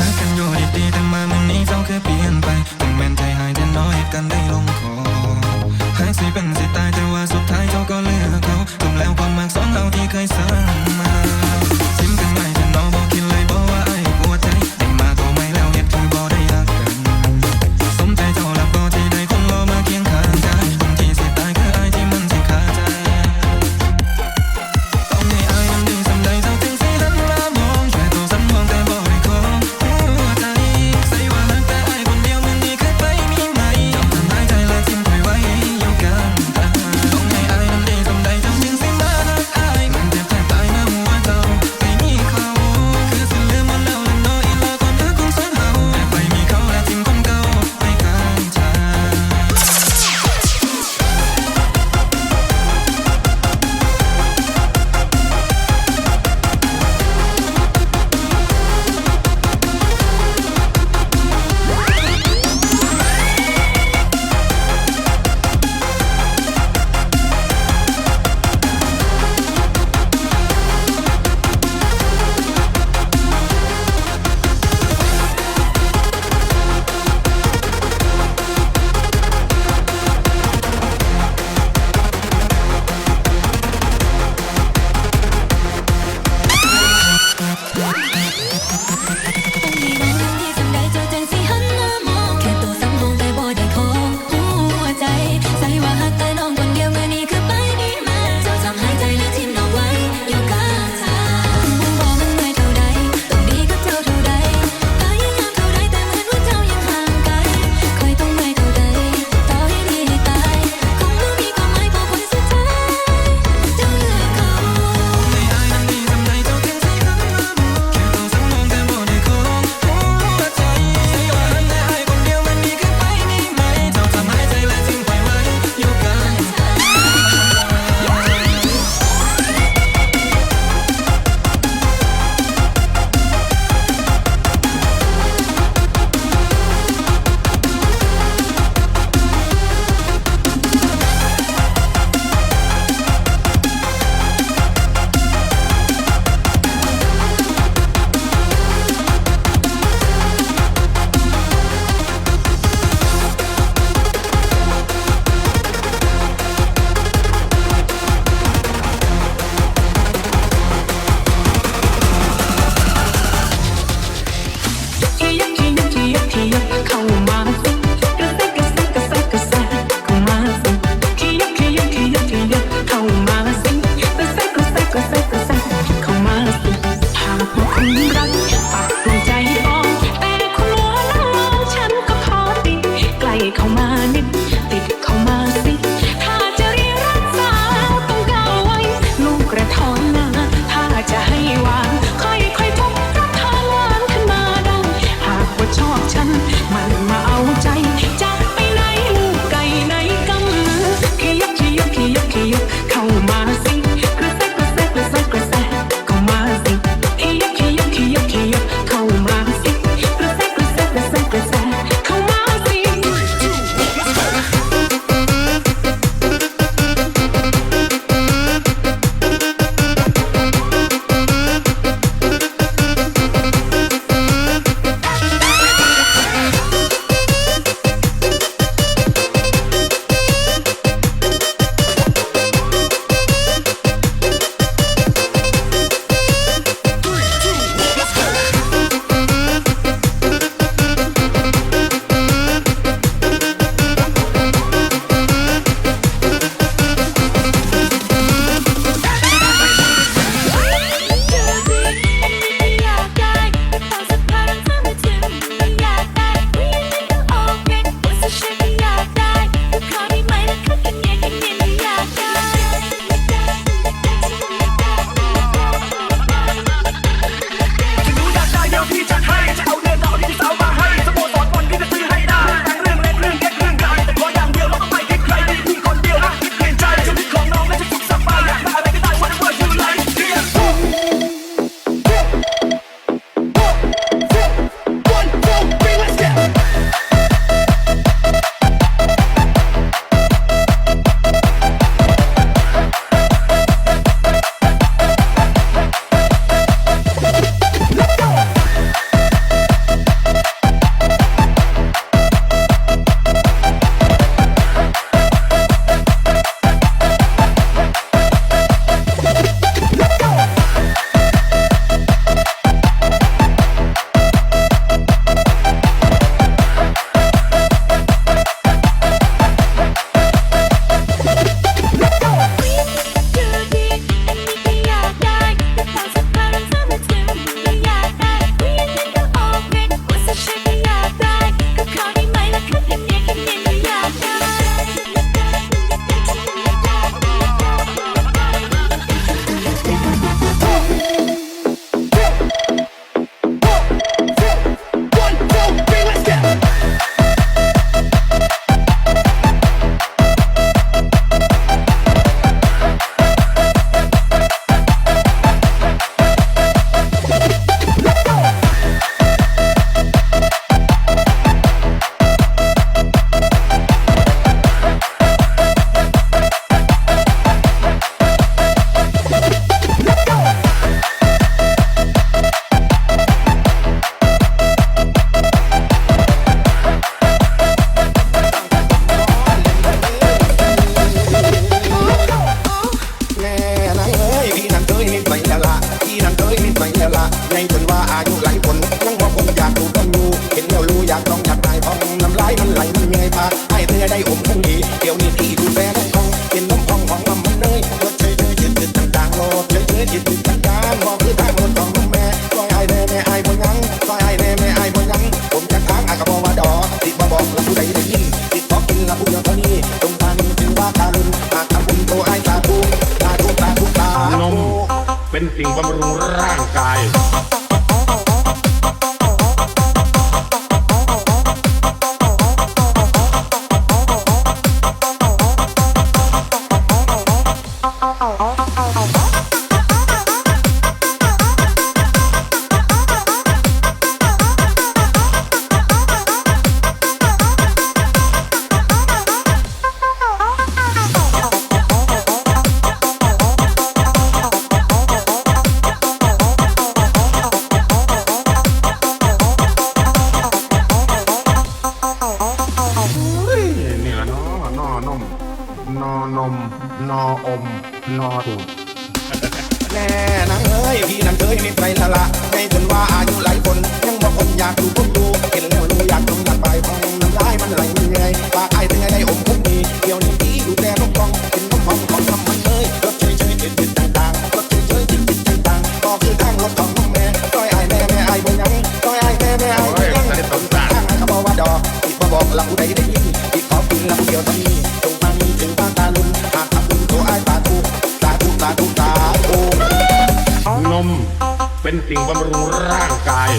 รักันอยู่ดีๆแต่มาเมื่นี้เจ้าเคยเปลี่ยนไปถึงแม้นใจหายแต่น้อยกันได้ลงคอหายสิเป็นสิตายแต่ว่าสุดท้ายเจ้าก็เลือกเขาจบแล้วความมากสองเราที่เคยสร้างมาซิมกันไป ในจนว่าอายุหลายคนยังว่คงอยากดูต้องอยู่เห็นแล้วรู้อยากต้องอยากตายพองน้ำลายมันไหลมันเงยปากให้เนื้อได้อมคงดีเดี๋ยวนี้พี่ดูแลน้องคงเห็นน้ององของมันเนยรถเฉยเฉยยืดยืดต่างๆรถเฉยเฉยยืดยืดต่างๆมองคือทางรถ สิ่งบำรุงร่างกาย นออม นอตูดแน่นางเอ้ยพี่นั่นเคยมีใครละละในจนว่าอายุหลายคน ยังบอกคนอยากดูผมดูเห็นแล้วรู้อยากลงอยากไปพองน้ำลายมันไหลมันเหนื่อยปากไอ้ถึงได้อมพุ่มดีเดี๋ยวนี้พี่ดูแลน้องฟองเป็นน้องฟองของทำมันเลยรถเฉยเฉยจิตจิตต่างๆรถเฉยเฉยจิตจิตต่างๆก็คือทางรถของน้องแม่ต้อยไอ้แม่แม่ไอ้บ่ยังต้อยไอ้แม่แม่ไอ้บ่ยังทางไอ้เขาบอกว่าดอกอีกมาบอกเราผู้ใดได้ยินอีกขอกินเราเดียวเท่านี้ เป็นสิ่งบำรุงร่างกาย